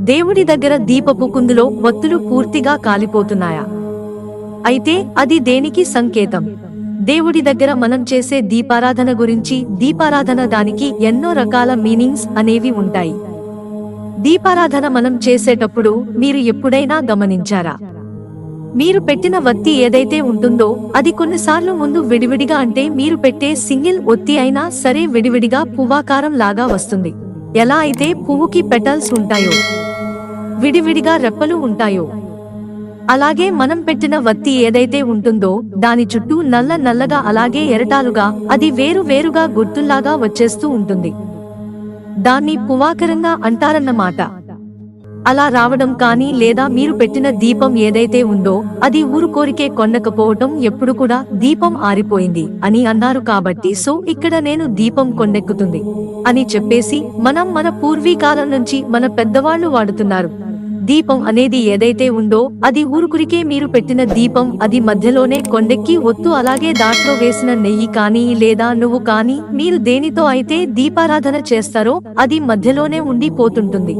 దేవుడి దగ్గర దీపపు కుందులో వత్తులు పూర్తిగా కాలిపోతున్నాయా? అయితే అది దేనికి సంకేతం? దేవుడి దగ్గర మనం చేసే దీపారాధన గురించి దీపారాధన దానికి ఎన్నో రకాల మీనింగ్స్ అనేవి ఉంటాయి. దీపారాధన మనం చేసేటప్పుడు మీరు ఎప్పుడైనా గమనించారా? మీరు పెట్టిన వత్తి ఏదైతే ఉంటుందో అది కొన్నిసార్లు ముందు విడివిడిగా అంటే మీరు పెట్టే సింగిల్ ఒత్తి అయినా సరే విడివిడిగా పువ్వాకారం లాగా వస్తుంది. ఎలా అయితే పువ్వుకి పెటల్స్ ఉంటాయో విడివిడిగా రెప్పలు ఉంటాయో. అలాగే మనం పెట్టిన వత్తి ఏదైతే ఉంటుందో దాని చుట్టూ నల్ల నల్లగా అలాగే ఎరటాలుగా అది వేరు వేరుగా గుర్తుల్లాగా వచ్చేస్తూ ఉంటుంది. దాన్ని పువాకరంగా అంటారన్నమాట. అలా రావడం కానీ లేదా మీరు పెట్టిన దీపం ఏదైతే ఉందో అది ఊరు కోరికే కొండకపోవటం ఎప్పుడు కూడా దీపం ఆరిపోయింది అని అన్నారు కాబట్టి సో ఇక్కడ నేను దీపం కొండెక్కుతుంది అని చెప్పేసి మనం మన పూర్వీకాలం నుంచి మన పెద్దవాళ్ళు వాడుతున్నారు. దీపం అనేది ఏదైతే ఉందో అది ఊరుకురికే మీరు పెట్టిన దీపం అది మధ్యలోనే కొండెక్కి ఒత్తు అలాగే దాంట్లో వేసిన నెయ్యి కానీ లేదా నువ్వు కానీ మీరు దేనితో అయితే దీపారాధన చేస్తారో అది మధ్యలోనే ఉండి పోతుంటుంది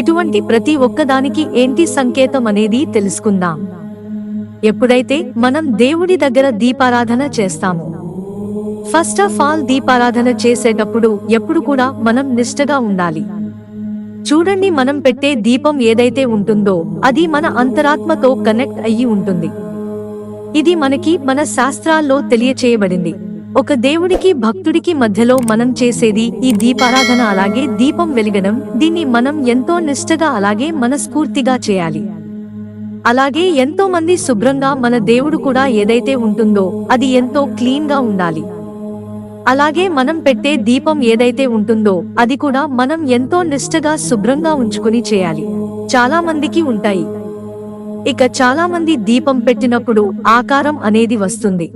ఇటువంటి ప్రతి ఒక్కదానికి ఏంటి సంకేతం అనేది తెలుసుకుందాం. ఎప్పుడైతే మనం దేవుడి దగ్గర దీపారాధన చేస్తామో. ఫస్ట్ ఆఫ్ ఆల్ దీపారాధన చేసేటప్పుడు ఎప్పుడు కూడా మనం నిష్టగా ఉండాలి. చూడండి మనం పెట్టే దీపం ఏదైతే ఉంటుందో అది మన అంతరాత్మతో కనెక్ట్ అయ్యి ఉంటుంది. ఇది మనకి మన శాస్త్రాల్లో తెలియచేయబడింది. ఒక దేవుడికి భక్తుడికి మధ్యలో మనం చేసేది ఈ దీపారాధన అలాగే దీపం వెలిగడం దీన్ని మనం ఎంతో నిష్టగా అలాగే మనస్ఫూర్తిగా చేయాలి. అలాగే ఎంతో మంది శుభ్రంగా మన దేవుడు కూడా ఏదైతే ఉంటుందో అది ఎంతో క్లీన్గా ఉండాలి. అలాగే మనం పెట్టే దీపం ఏదైతే ఉంటుందో అది కూడా మనం ఎంతో నిష్టగా శుభ్రంగా ఉంచుకుని చేయాలి. చాలా మందికి ఉంటాయి. ఇక చాలా మంది దీపం పెట్టినప్పుడు ఆకారం అనేది వస్తుంది.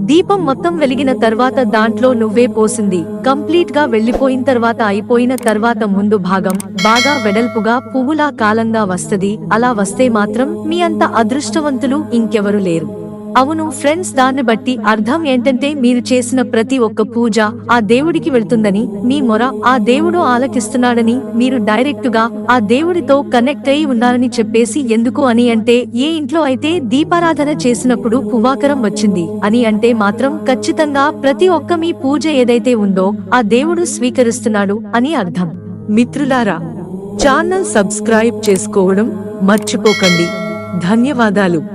దీపం మొత్తం వెలిగిన తర్వాత దాంట్లో నువ్వే పోసింది. కంప్లీట్గా వెళ్ళిపోయిన తర్వాత అయిపోయిన తర్వాత ముందు భాగం బాగా వెడల్పుగా పువ్వులా కాలంగా వస్తది. అలా వస్తే మాత్రం మీ అంత అదృష్టవంతులు ఇంకెవరు లేరు. అవును ఫ్రెండ్స్ దాన్ని బట్టి అర్థం ఏంటంటే మీరు చేసిన ప్రతి ఒక్క పూజ ఆ దేవుడికి వెళ్తుందని మీ మొర ఆ దేవుడు ఆలకిస్తున్నాడని మీరు డైరెక్ట్గా ఆ దేవుడితో కనెక్ట్ అయి ఉన్నారని చెప్పేసి ఎందుకు అని అంటే ఏ ఇంట్లో అయితే దీపారాధన చేసినప్పుడు పువాకరం వచ్చింది అని అంటే మాత్రం ఖచ్చితంగా ప్రతి ఒక్క మీ పూజ ఏదైతే ఉందో ఆ దేవుడు స్వీకరిస్తున్నాడు అని అర్థం. మిత్రులారా ఛానల్ సబ్స్క్రైబ్ చేసుకోవడం మర్చిపోకండి. ధన్యవాదాలు.